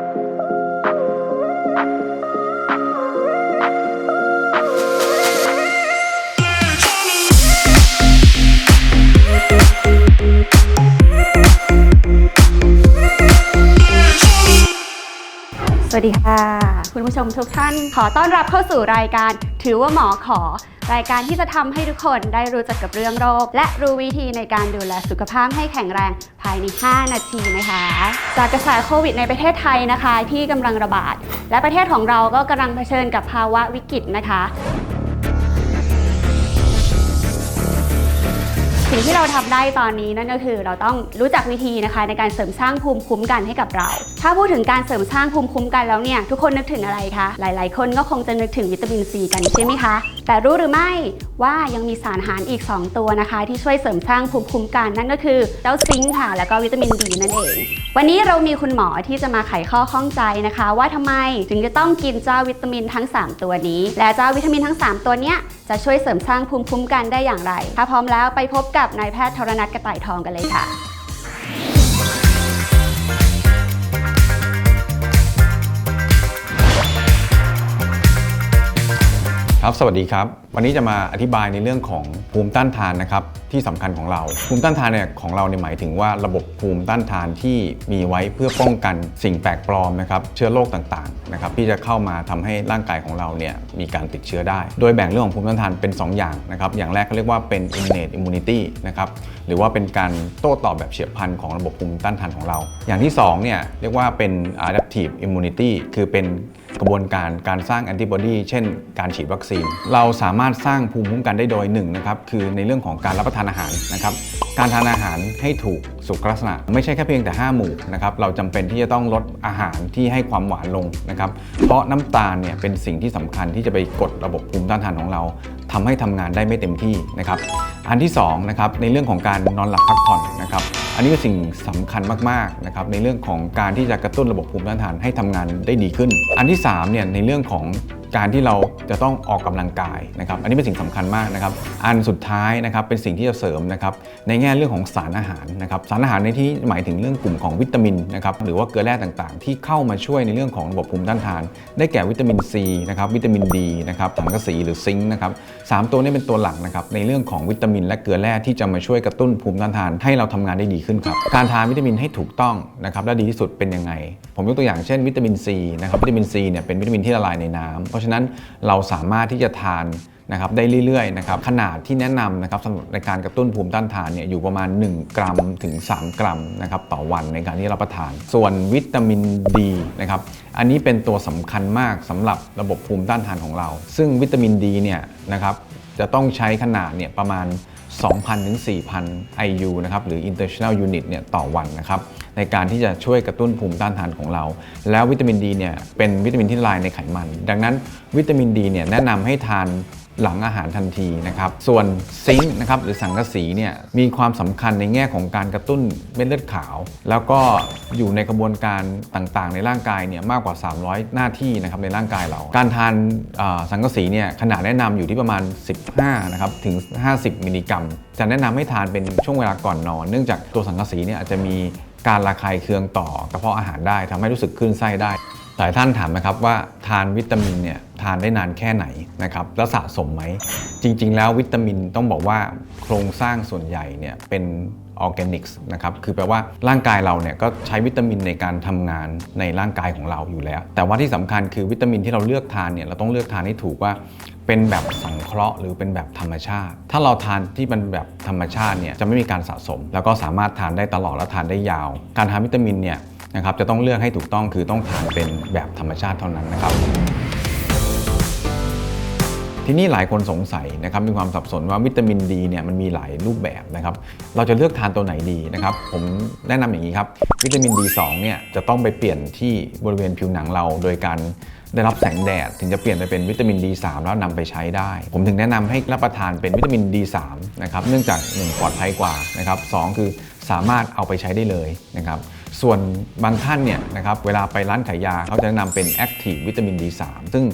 ส วัสดีค่ะ คุณผู้ชมทุกท่านขอต้อนรับเข้าสู่รายการ ถือว่าหมอขอ รายการที่จะทำให้ทุกคนได้รู้จักกับเรื่องโรค และรู้วิธีในการดูแลสุขภาพให้แข็งแรงภายใน 5 นาทีนะคะ จากกระแสโควิดในประเทศไทยนะคะ ที่กำลังระบาด และประเทศของเราก็กำลังเผชิญกับภาวะวิกฤตนะคะ สิ่งที่เราทำได้ตอนนี้นั่นก็คือเราต้องรู้จักวิธีนะคะในการเสริมสร้างภูมิคุ้มกันให้กับเรา ถ้าพูดถึงการเสริมสร้างภูมิคุ้มกันแล้วเนี่ยทุกคนนึกถึงอะไรคะ หลาย ๆ คนก็คงจะนึกถึงวิตามินซีกันใช่ไหมคะ แต่รู้หรือไม่ว่ายังมีสารอาหารอีก 2 ตัวนะคะ ที่ช่วยเสริมสร้างภูมิคุ้มกันนั่นก็คือเจ้าซิงค์ค่ะ แล้วก็วิตามินดีนั่นเอง วันนี้เรามีคุณหมอที่จะมาไขข้อข้องใจนะคะ ว่าทำไมถึงจะต้องกินเจ้าวิตามินทั้ง 3 ตัวนี้ และเจ้าวิตามินทั้ง 3 ตัวเนี้ยจะช่วยเสริมสร้างภูมิคุ้มกันได้อย่างไร ถ้าพร้อมแล้วไปพบกับนายแพทย์ธรณัทกระต่ายทองกันเลยค่ะ ครับ สวัสดีครับ วันนี้จะมาอธิบายในเรื่องของภูมิต้านทานนะครับที่สำคัญของเรา ภูมิต้านทานเนี่ยของเราเนี่ยหมายถึงว่าระบบภูมิต้านทานที่มีไว้เพื่อป้องกันสิ่งแปลกปลอมนะครับเชื้อโรคต่างๆนะครับที่จะเข้ามาทำให้ร่างกายของเราเนี่ยมีการติดเชื้อได้ โดยแบ่งเรื่องของภูมิต้านทานเป็น 2 อย่างนะครับอย่างแรกเขาเรียกว่าเป็น innate immunity นะครับหรือว่าเป็นการโต้ตอบแบบเฉียบพลันของระบบภูมิต้านทานของเรา อย่างที่2เนี่ยเรียกว่าเป็น adaptive immunity คือเป็น กระบวนการการสร้างแอนติบอดีเช่นการฉีดวัคซีน เราสามารถสร้างภูมิคุ้มกันได้โดยหนึ่งนะครับคือในเรื่องของการรับประทานอาหารนะครับการทานอาหารให้ถูกสุขลักษณะ ไม่ใช่แค่เพียงแต่ 5 หมู่นะครับเราจำเป็นที่จะต้องลดอาหารที่ให้ความหวานลงนะครับเพราะน้ำตาลเนี่ยเป็นสิ่งที่สำคัญที่จะไปกดระบบภูมิต้านทานของเราทำให้ทำงานได้ไม่เต็มที่นะครับอันที่2นะครับในเรื่องของการนอนหลับพักผ่อนนะครับ อันนี้เป็นสิ่งสำคัญมากๆนะครับในเรื่องของการที่จะกระตุ้นระบบภูมิต้านทานให้ทำงานได้ดีขึ้น อันที่3เนี่ยในเรื่องของ การที่เราจะต้องออกกำลังกายนะครับ อันนี้เป็นสิ่งสำคัญมากนะครับ อันสุดท้ายนะครับเป็นสิ่งที่จะเสริมนะครับในแง่เรื่องของสารอาหารนะครับสารอาหารในที่หมายถึงเรื่องกลุ่มของวิตามินนะครับหรือว่าเกลือแร่ต่างๆ ที่เข้ามาช่วยในเรื่องของระบบภูมิต้านทาน ได้แก่วิตามินซีนะครับวิตามินดีนะครับสังกะสีหรือซิงค์นะครับสามตัวนี้เป็นตัวหลักนะครับในเรื่องของวิตามินและเกลือแร่ที่จะมาช่วยกระตุ้นภูมิต้านทานให้เราทำงานได้ดีขึ้นครับการทานวิตามินให้ถูกต้องนะครับและดีที่สุดเป็นยังไง ผมยกตัวอย่างเช่น วิตามินซีนะครับวิตามินซีเนี่ยเป็นวิตามินที่ละลายในน้ำเพราะฉะนั้นเราสามารถที่จะทานนะครับได้เรื่อยๆนะครับขนาดที่แนะนำนะครับสำหรับในการกระตุ้นภูมิต้านทานเนี่ยอยู่ประมาณ 1 กรัมถึง 3 กรัมนะครับต่อวันในการที่รับประทาน ส่วนวิตามินดีนะครับอันนี้เป็นตัวสำคัญมากสำหรับระบบภูมิต้านทานของเรา ซึ่งวิตามินดีเนี่ยนะครับ จะต้องใช้ขนาดเนี่ยประมาณ 2,000ถึง4,000 IU นะครับหรือ international unit เนี่ยต่อวันนะครับในการที่จะช่วยกระตุ้นภูมิต้านทานของเรา แล้ววิตามินดีเนี่ยเป็นวิตามินที่ละลายในไขมัน ดังนั้นวิตามินดีเนี่ยแนะนำให้ทาน หลังอาหารทันทีนะครับ ส่วนซิงค์นะครับหรือสังกะสีเนี่ยมีความสำคัญในแง่ของการกระตุ้นเม็ดเลือดขาว แล้วก็อยู่ในกระบวนการต่างๆ ในร่างกายเนี่ยมากกว่า 300 หน้าที่นะครับในร่างกายเรา การทานสังกะสีเนี่ยขนาดแนะนำอยู่ที่ประมาณ 15นะครับถึง 50 มิลลิกรัม จะแนะนำให้ทานเป็นช่วงเวลาก่อนนอน เนื่องจากตัวสังกะสีเนี่ยอาจจะมีการระคายเคืองต่อกระเพาะอาหารได้ทำให้รู้สึกคลื่นไส้ได้ หลายท่านถามนะครับว่าทานวิตามินเนี่ย ทานได้นานแค่ไหนนะครับแล้วสะสมไหม จริง ๆ แล้ววิตามินต้องบอกว่าโครงสร้างส่วนใหญ่เนี่ยเป็นออร์แกนิกส์นะครับ คือแปลว่าร่างกายเราเนี่ยก็ใช้วิตามินในการทำงานในร่างกายของเราอยู่แล้ว แต่ว่าที่สำคัญคือวิตามินที่เราเลือกทานเนี่ยเราต้องเลือกทานให้ถูกว่าเป็นแบบสังเคราะห์หรือเป็นแบบธรรมชาติ ถ้าเราทานที่เป็นแบบธรรมชาติเนี่ยจะไม่มีการสะสม แล้วก็สามารถทานได้ตลอดและทานได้ยาว การทานวิตามินเนี่ยนะครับจะต้องเลือกให้ถูกต้องคือต้องทานเป็นแบบธรรมชาติเท่านั้นนะครับ ทีนี้หลายคนสงสัยนะครับมีความสับสนว่าวิตามินดีเนี่ยมันมีหลายรูปแบบนะครับเราจะเลือกทานตัวไหนดีนะครับผมแนะนำอย่างนี้ครับวิตามิน D2 เนี่ยจะต้องไปเปลี่ยนที่บริเวณผิวหนังเราโดยการได้รับแสงแดดถึงจะเปลี่ยนไปเป็นวิตามิน D3 แล้วนำไปใช้ได้ ผมถึงแนะนำให้รับประทานเป็นวิตามิน D3 นะครับเนื่องจาก 1 ปลอดภัยกว่านะครับสองคือสามารถเอาไปใช้ได้เลยนะครับส่วนบางท่านเนี่ยนะครับเวลาไปร้านขายยาเขาจะแนะนำเป็น Active วิตามิน D3 ซึ่ง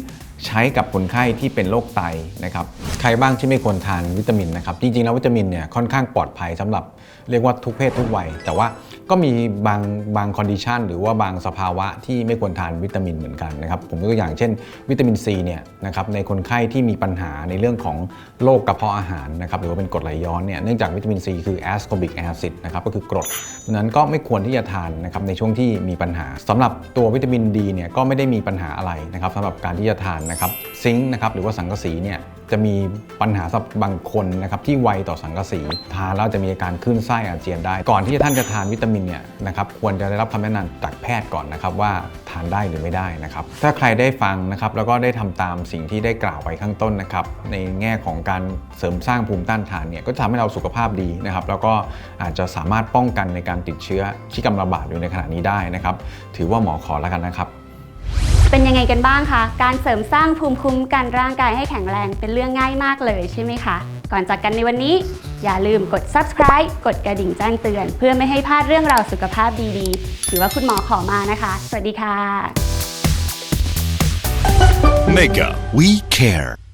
ใช้กับคนไข้ที่เป็นโรคไตนะครับใครบ้างที่ไม่ควรทานวิตามินนะครับจริงๆแล้ววิตามินเนี่ยค่อนข้างปลอดภัยสำหรับเรียกว่าทุกเพศทุกวัย แต่ว่า ก็มีบางบางคอนดิชันหรือว่าบางสภาวะที่ไม่ควรทานวิตามินเหมือนกันนะครับผมยกตัวอย่างเช่น วิตามินซีเนี่ยนะครับในคนไข้ที่มีปัญหาในเรื่องของโรคกระเพาะอาหารนะครับหรือว่าเป็นกรดไหลย้อนเนี่ยเนื่องจากวิตามินซีคือแอสคอบิกแอซิดนะครับก็คือกรดดังนั้นก็ไม่ควรที่จะทานนะครับในช่วงที่มีปัญหาสำหรับตัววิตามินดีเนี่ยก็ไม่ได้มีปัญหาอะไรนะครับสำหรับการที่จะทานนะครับซิงค์นะครับหรือว่าสังกะสีเนี่ยจะมีปัญหาสำหรับบางคนนะครับที่ไวต่อสังกะสีทานแล้วจะมีอาการคลื่นไส้อาเจียนได้ ก่อนที่ท่านจะทานวิตามินเนี่ยนะครับควรจะได้รับคำแนะนำจากแพทย์ก่อนนะครับว่าทานได้หรือไม่ได้นะครับถ้าใครได้ฟังนะครับแล้วก็ได้ทำตามสิ่งที่ได้กล่าวไปข้างต้นนะครับในแง่ของการเสริมสร้างภูมิต้านทานเนี่ยก็จะทำให้เราสุขภาพดีนะครับแล้วก็อาจจะสามารถป้องกันในการติดเชื้อที่กำลังระบาดอยู่ในขณะนี้ได้นะครับถือว่าหมอขอแล้วกันนะครับ เป็นยังไงกันบ้างคะ การเสริมสร้างภูมิคุ้มกันร่างกายให้แข็งแรงเป็นเรื่องง่ายมากเลยใช่ไหมคะ ก่อนจากกันในวันนี้ อย่าลืมกด subscribe กดกระดิ่งแจ้งเตือน เพื่อไม่ให้พลาดเรื่องราวสุขภาพดีๆถือว่าคุณหมอขอมานะคะ สวัสดีค่ะ Mega, we care.